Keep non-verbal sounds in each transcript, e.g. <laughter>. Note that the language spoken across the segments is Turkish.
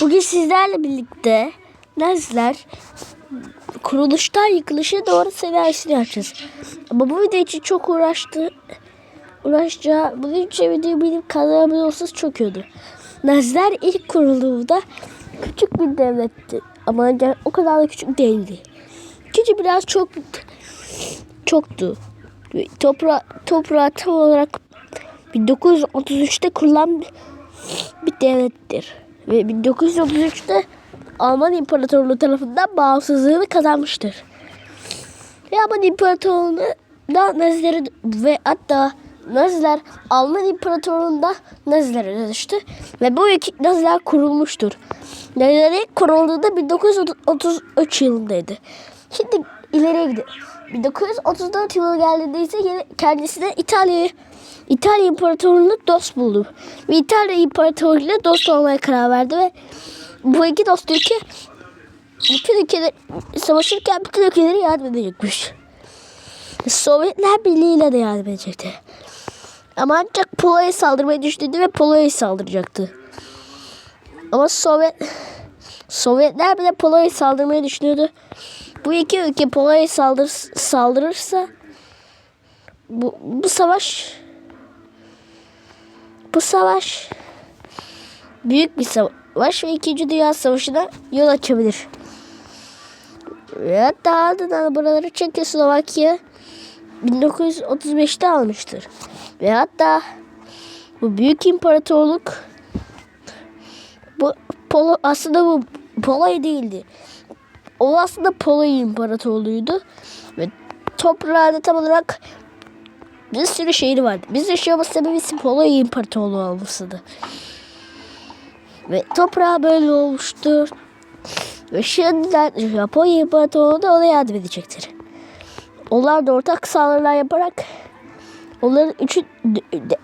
Bugün sizlerle birlikte Naziler kuruluştan yıkılışa doğru senaryosunu yapacağız. Ama bu video için çok uğraştı. Uğraşacağı, bunun için video benim kanalıma olsa çok iyi olur. Naziler ilk kurulduğunda küçük bir devletti. Ama yani o kadar da küçük değildi. İkinci biraz çok çoktu. Ve Toprağı, toprağı tam olarak 1933'te kurulan bir devlettir. Ve 1933'te Alman İmparatorluğu tarafından bağımsızlığını kazanmıştır. Ve Alman İmparatorluğu'nu da Nazileri ve hatta Naziler Alman İmparatorluğu'nda Nazilere dönüştü. Ve bu iki Naziler kurulmuştur. Naziler ilk kurulduğunda 1933 yılındaydı. Şimdi ileriye gidelim. 1934 yılı geldiğinde ise kendisine İtalya'yı İtalya İmparatorluğu'nu dost buldu. Ve İtalya İmparatorluğu'yla dost olmaya karar verdi ve bu iki dost ülke bütün ülkeler savaşırken bütün ülkeleri yardım edecekmiş. Sovyetler Birliği'yle de yardım edecekti. Ama ancak Polonya'ya saldırmayı düşündü ve Polonya'ya saldıracaktı. Ama Sovyet Sovyetler bile Polonya'ya saldırmayı düşünüyordu. Bu iki ülke Polonya'ya saldır, saldırırsa bu, bu savaş bu savaş büyük bir savaş ve 2. Dünya Savaşı'na yol açabilir. Ve hatta ardından buraları Çekoslovakya 1935'te almıştır. Ve hatta bu büyük imparatorluk bu Polo, aslında bu Polonya değildi. O aslında Polonya İmparatorluğu'ydu. Ve toprağında tam olarak bir sürü şehri vardı. Biz yaşamamız sebebisi Polonya İmparatorluğu olmasıydı. Ve toprağı böyle olmuştur. Ve şimdiden Japonya İmparatorluğu da ona yardım edecektir. Onlar da ortak saldırılar yaparak onların üçü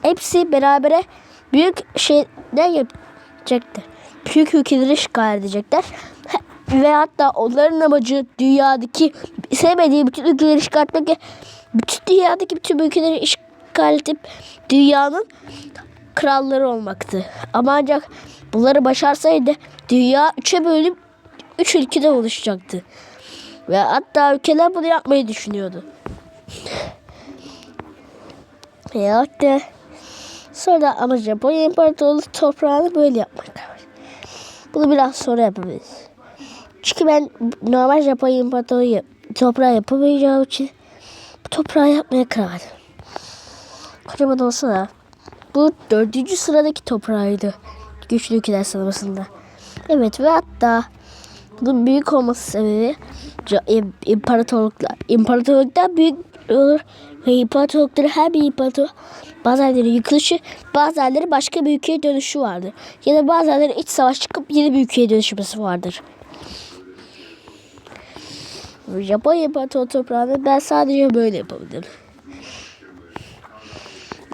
hepsi berabere büyük şeyler yapacaktır. Büyük ülkeleri işgal edecekler. Ve hatta onların amacı dünyadaki sevmediği bütün ülkeleri işgal bütün dünyadaki bütün ülkeleri işgal edip dünyanın kralları olmaktı. Ama ancak bunları başarsaydı dünya üçe bölünüp üç ülkeden oluşacaktı. Ve hatta ülkeler bunu yapmayı düşünüyordu. Ve hatta sonra ama Japonya İmparatorluğu toprağını böyle yapmak. Bunu biraz sonra yapabiliriz. Çünkü ben normal Japonya İmparatorluğu toprağı yapamayacağım için toprağı yapmaya karar verdim. Kocaman olsa da bu dördüncü sıradaki toprağıydı. Güçlü ülkeler sıralamasında. Evet ve hatta bunun büyük olması sebebi imparatorluklar. İmparatorluklar büyük olur ve imparatorlukları her bir imparator bazenleri yıkılışı bazenleri başka bir ülkeye dönüşü vardır. Ya da bazenleri iç savaş çıkıp yeni bir ülkeye dönüşmesi vardır. Japonya İmparator toprağını ben sadece böyle yapabilirim.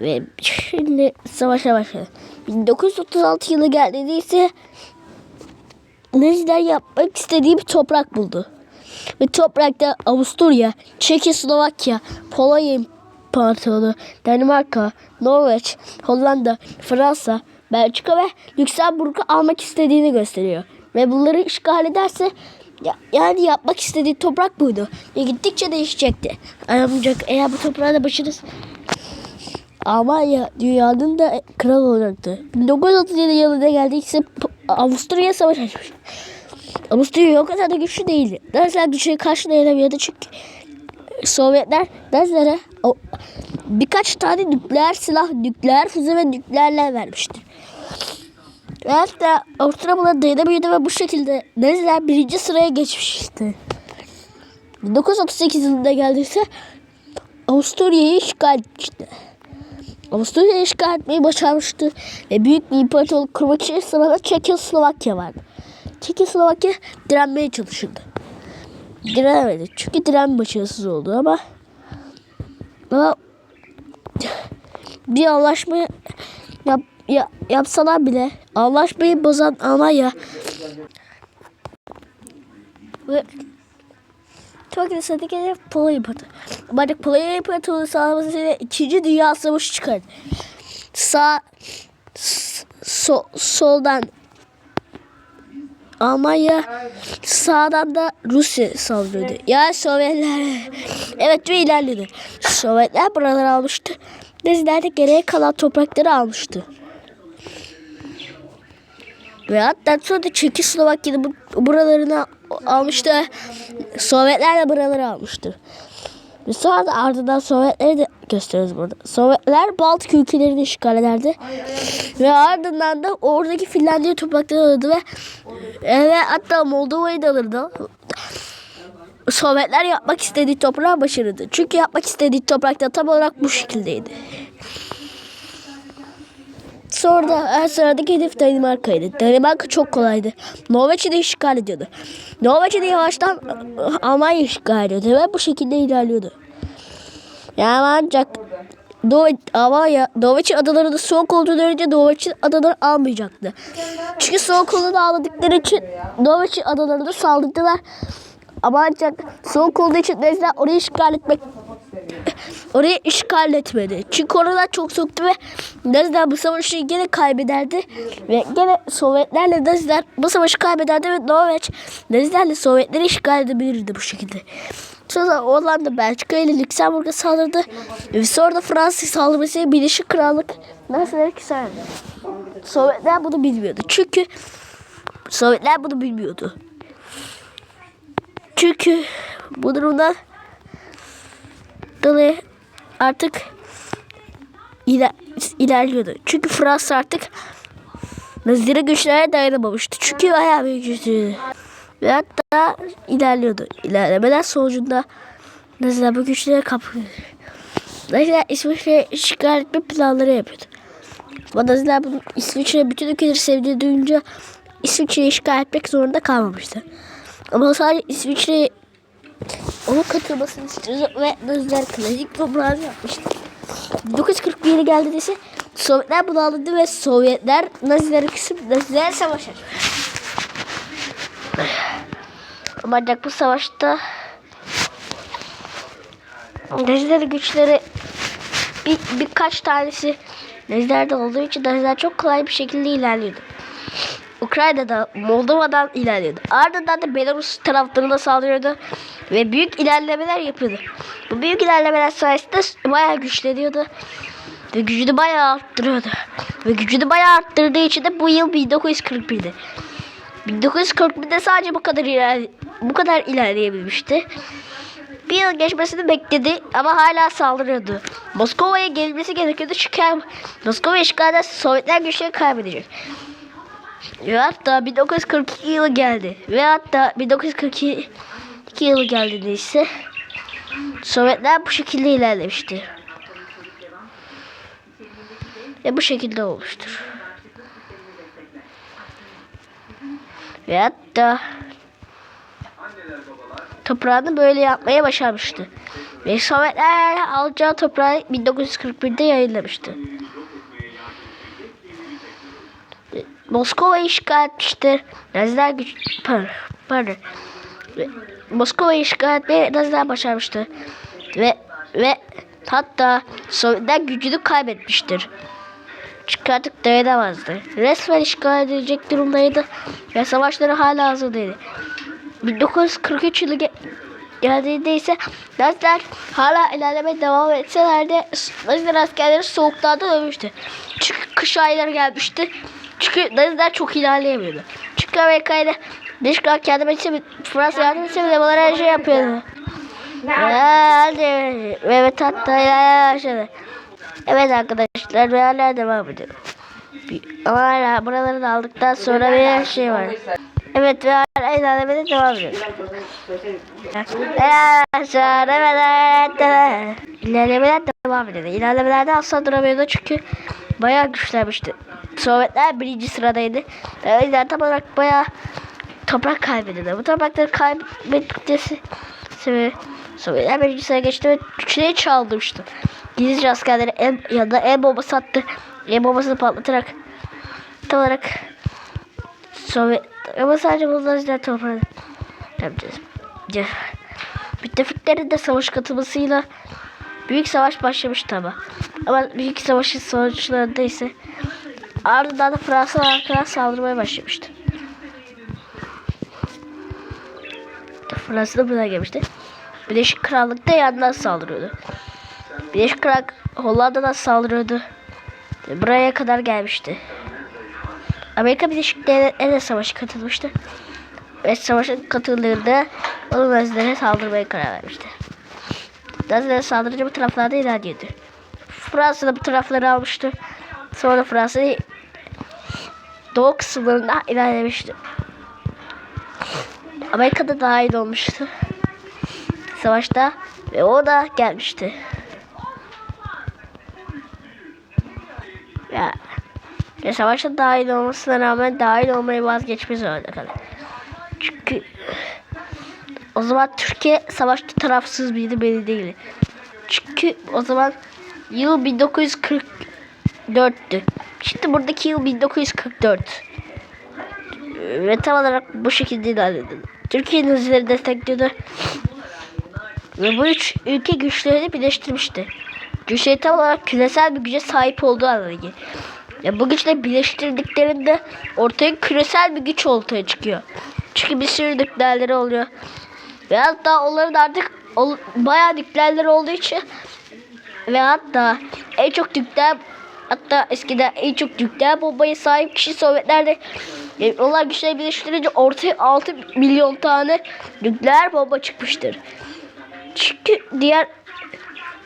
Ve şimdi savaşa başladı. 1936 yılı geldiğinde Naziler yapmak istediği bir toprak buldu. Ve toprakta Avusturya, Çekoslovakya, Polonya İmparatorluğu, Danimarka, Norveç, Hollanda, Fransa, Belçika ve Lüksemburg'u almak istediğini gösteriyor. Ve bunları işgal ederse ya, yani yapmak istediği toprak buydu. Ve gittikçe değişecekti. Ancak eğer bu toprağa da başarız Almanya dünyanın da kral olacaktı. 1937 yılında geldiyse Avusturya savaş açmış. Avusturya o kadar da güçlü değildi. Naziler güçlüğü karşılayamıyordu çünkü Sovyetler Nazilere birkaç tane nükleer silah, nükleer füze ve nükleerler vermiştir. Ve hatta Avusturya buna dayanamıyordu ve bu şekilde Naziler birinci sıraya geçmişti. 1938 yılında geldiyse Avusturya'yı işgal etmişti. Avusturya işgal etmeyi başarmıştı ve büyük bir imparatorluk kurmak için sırada Çekoslovakya vardı. Çekoslovakya direnmeye çalışırdı. Direnemedi çünkü diren başarısız oldu ama ama bir anlaşma yap, ya, yapsalar bile anlaşmayı bozan Almanya ve Tokyo Sadike'de Polonya İmparatorluğu. Ancak Polonya İmparatorluğu sağlamasıyla 2. Dünya Savaşı çıkardı. Sağ so, soldan Almanya sağdan da Rusya saldırıyordu. Ya Sovyetler evet ve ilerledi. Sovyetler buraları almıştı. Naziler de geriye kalan toprakları almıştı. Ve hatta sonra da Çekoslovakya'da bu, buralarını almıştı. Sovyetler de buraları almıştı. Ve sonra da ardından Sovyetleri de gösteriyoruz burada. Sovyetler Baltık ülkelerini işgal ederdi. Ve ardından da oradaki Finlandiya topraklarını alırdı ve, ve hatta Moldova'yı da alırdı. Sovyetler yapmak istediği toprağı başarırdı. Çünkü yapmak istediği toprakta tam olarak bu şekildeydi. Sonra sıradaki hedef Danimarka'ydı. Danimarka çok kolaydı. Norveç'i de işgal ediyordu. Norveç'i de yavaştan ıı, Almanya işgal ediyordu ve bu şekilde ilerliyordu. Yani ancak Norveç'in adaları da soğuk olduğu önce Norveç'in adaları almayacaktı. Çünkü soğuk olduğunu ağladıkları için Norveç'in adalarını saldırdılar. Ama ancak soğuk olduğu için Naziler orayı işgal etmek <laughs> orayı işgal etmedi. Çünkü oralar çok soğuktu ve Naziler bu savaşı gene kaybederdi. Ve gene Sovyetlerle Naziler bu savaşı kaybederdi ve Norveç Nazilerle Sovyetleri işgal edebilirdi bu şekilde. Sonra Hollanda Belçika ile Lüksemburg'a saldırdı. Ve sonra da Fransız saldırmasıyla Birleşik Krallık Nazileri küserdi. Sovyetler bunu bilmiyordu. Çünkü Sovyetler bunu bilmiyordu. Çünkü bu durumda dolayı artık iler, ilerliyordu. Çünkü Fransa artık Nazire güçlere dayanamamıştı. Çünkü bayağı bir güçlüydü. Ve hatta ilerliyordu. İlerlemeden sonucunda Naziler bu güçlere kapılıyordu. Naziler İsviçre'ye işgal etme planları yapıyordu. Ama Naziler bunu İsviçre bütün ülkeleri sevdiğini duyunca İsviçre'yi işgal etmek zorunda kalmamıştı. Ama sadece İsviçre onun katılmasını istiyordu ve Naziler klasik toprağını yapmıştı. 1941'e geldi ise Sovyetler bunu aldı ve Sovyetler Nazilere küsüp Naziler savaş ancak bu savaşta Naziler güçleri bir, birkaç tanesi Nazilerden olduğu için Naziler çok kolay bir şekilde ilerliyordu. Ukrayna'da, Moldova'dan ilerliyordu. Ardından da Belarus taraflarına saldırıyordu. Ve büyük ilerlemeler yapıyordu. Bu büyük ilerlemeler sayesinde bayağı güçleniyordu. Ve gücünü bayağı arttırıyordu. Ve gücünü bayağı arttırdığı için de bu yıl 1941'di. 1941'de sadece bu kadar iler bu kadar ilerleyebilmişti. Bir yıl geçmesini bekledi ama hala saldırıyordu. Moskova'ya gelmesi gerekiyordu çünkü Moskova işgal ederse Sovyetler güçleri kaybedecek. Ve hatta 1942 yılı geldi. Ve hatta 1942 yılı geldi ise Sovyetler bu şekilde ilerlemişti. Ve bu şekilde olmuştur. Ve hatta toprağını böyle yapmaya başarmıştı. Ve Sovyetler alacağı toprağı 1941'de yayınlamıştı. Moskova'yı işgal etmiştir. Naziler güç... Pardon. pardon. Moskova'yı işgal etmeye Naziler başarmıştı. Ve ve hatta Sovyetler gücünü kaybetmiştir. Çünkü artık dayanamazdı. Resmen işgal edilecek durumdaydı. Ve savaşları hala hazırdaydı. 1943 yılı ge geldiğinde ise Naziler hala ilerlemeye devam etseler de Naziler askerleri soğuklarda ölmüştü. Çünkü kış ayları gelmişti. Çünkü Naziler çok ilerleyemiyordu. Çünkü Amerika ile Dışkal yardım etse Fransa yardım etse bile bunlar her şey yapıyordu. Hadi evet hatta başladı. Evet arkadaşlar ve hala devam edelim. Ama hala buraları da aldıktan sonra bir şey var. Evet ve hala ilerlemede devam ediyoruz. Arkadaşlar evet. İlerlemeler devam ediyor. İlerlemelerde asla duramıyordu çünkü bayağı güçlenmişti. Sovyetler birinci sıradaydı. O yüzden tam olarak bayağı toprak kaybediyordu. Bu toprakları kaybettikçe Sovyetler sıraya geçti ve güçleri çaldırmıştı. Gizlice askerleri el, ya da el bombası attı. El bombasını patlatarak tam olarak Sovyet ama sadece bunlar yüzden toprağı yapacağız. Müttefiklerin de savaş katılmasıyla büyük savaş başlamıştı ama. Ama büyük savaşın sonuçlarında ise ardından da Fransa arkadan saldırmaya başlamıştı. Fransa da buradan gelmişti. Birleşik Krallık da yandan saldırıyordu. Birleşik Krallık Hollanda'dan saldırıyordu. Buraya kadar gelmişti. Amerika Birleşik Devletleri de savaşa katılmıştı. Ve savaşa katıldığında onun Nazilere saldırmaya karar vermişti. Nazilere saldırınca bu taraflarda ilerliyordu. Fransa da bu tarafları almıştı. Sonra Fransa'yı doğu kısımlarında ilerlemişti. Amerika'da dahil olmuştu. Savaşta ve o da gelmişti. Ya, ve savaşta dahil olmasına rağmen dahil olmayı vazgeçmiş zorunda kaldı. Çünkü o zaman Türkiye savaşta tarafsız mıydı belli değil. Çünkü o zaman yıl 1944'tü. Şimdi buradaki yıl 1944. Ve tam olarak bu şekilde ilerledi. Türkiye Nazileri destekliyordu. Ve bu üç ülke güçlerini birleştirmişti. Güçleri tam olarak küresel bir güce sahip olduğu anlamına. Ya bu güçle birleştirdiklerinde ortaya küresel bir güç ortaya çıkıyor. Çünkü bir sürü nükleerleri oluyor. Ve hatta onların artık ol, bayağı nükleerleri olduğu için ve hatta en çok nükleer hatta eskiden en çok nükleer bombaya sahip kişi Sovyetlerde onlar güçleri birleştirince ortaya 6 milyon tane nükleer bomba çıkmıştır. Çünkü diğer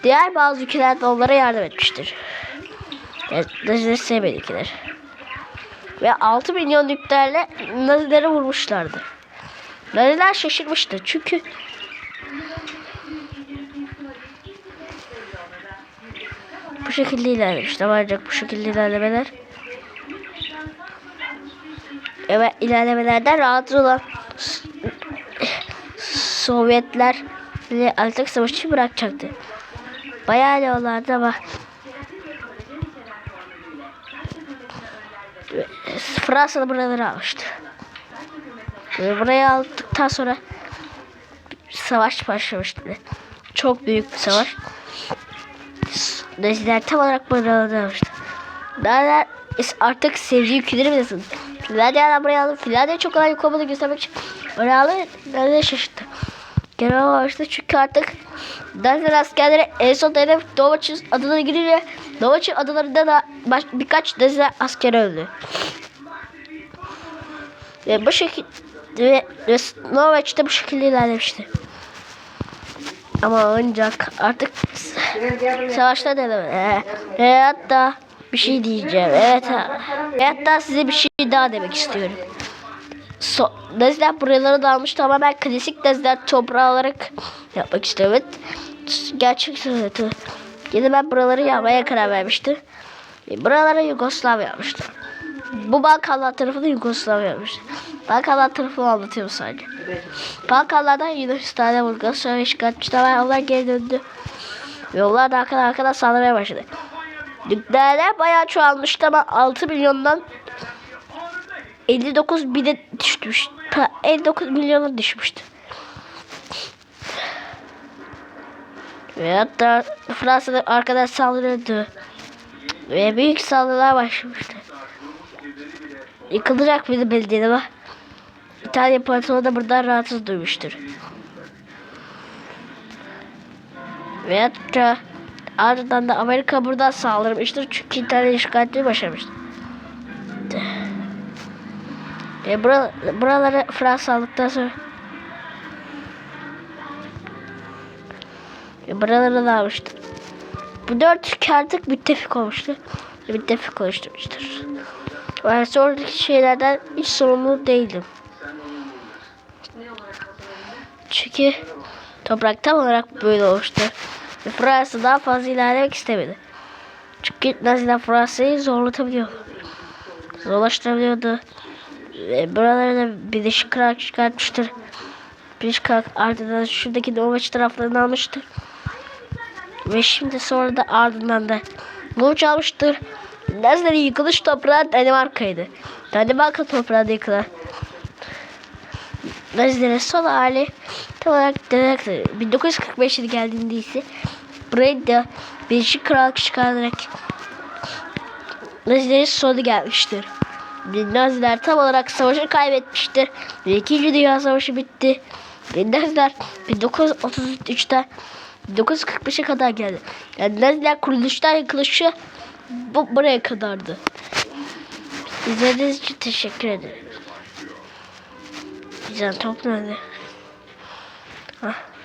diğer bazı ülkeler de onlara yardım etmiştir. Nazileri sevmedikiler. Ve 6 milyon nükleerle Nazilere vurmuşlardı. Naziler şaşırmıştı çünkü bu şekilde ilerlemişti. Ancak bu şekilde ilerlemeler evet ilerlemelerden rahatsız olan Sovyetler artık savaşı bırakacaktı. Bayağı diyorlardı ama Fransa da buraları almıştı. Ve burayı aldıktan sonra savaş başlamıştı. Çok büyük bir savaş. Naziler tam olarak buraları almıştı. Naziler artık sevdiği ülkeleri biliyorsun. Finlandiya'dan buraya aldım. Finlandiya çok kolay yukarıda göstermek için oraya aldı. Naziler şaşırttı. Genel başladı çünkü artık Naziler askerleri en son hedef Dovaç'ın adaları girince Dovaç'ın adalarında da baş, birkaç Naziler asker öldü. Ve bu şekilde ve, ve Norveç'te bu şekilde ilerlemişti. Ama ancak artık savaşta dedim. Ee, ve hatta bir şey diyeceğim. Evet. Ve hatta size bir şey daha demek istiyorum. So, Naziler buraları da almıştı ama ben klasik Naziler toprağı olarak yapmak istiyorum. Evet. Gerçek söyledi. Yine ben buraları yapmaya karar vermiştim. Ve buralara Yugoslavya yapmıştım. Bu Balkanlar tarafını Yugoslavya yapmıştı. Balkanlar tarafını anlatıyorum sadece. Balkanlardan Yunanistan'a Bulgaristan'a işgal etmişti ama onlar geri döndü. Ve onlar da arkadan arkadan saldırmaya başladı. Nükleerler bayağı çoğalmıştı ama 6 milyondan 59 bine düşmüş. 59 milyona düşmüştü. Ve hatta Fransa'da arkadan saldırıyordu. Ve büyük saldırılar başlamıştı. Yıkılacak belli değil ama İtalya İmparatorluğu da buradan rahatsız duymuştur. Ve hatta ardından da Amerika buradan saldırmıştır çünkü İtalya işgal etmeyi başarmıştır. E bura, buraları Fransa aldıktan sonra e buraları da almıştı. Bu dört ülke artık müttefik olmuştu. Müttefik oluşturmuştur. Ben sonraki şeylerden hiç sorumlu değildim. Çünkü toprak tam olarak böyle oluştu. Ve Fransa daha fazla ilerlemek istemedi. Çünkü Naziler Fransa'yı zorlatabiliyor. Zorlaştırabiliyordu. Ve buraları da Birleşik Krallık çıkartmıştır. Birleşik Krallık ardından şuradaki Norveç taraflarını almıştır. Ve şimdi sonra da ardından da Norveç almıştır. Nazilerin yıkılış toprağı Danimarka'ydı. Danimarka toprağı yıkılan. Nazilerin son hali Tarih olarak denerseniz 1945 yılı geldiğinde ise buraya da Birleşik Krallık çıkararak Nazilerin sonu gelmiştir. Naziler tam olarak savaşı kaybetmiştir. Ve İkinci Dünya Savaşı bitti. Ve Naziler 1933'ten 1945'e kadar geldi. Yani Naziler kuruluştan yaklaşıyor bu buraya kadardı. İzlediğiniz için teşekkür ederim. Güzel toplandı. 啊。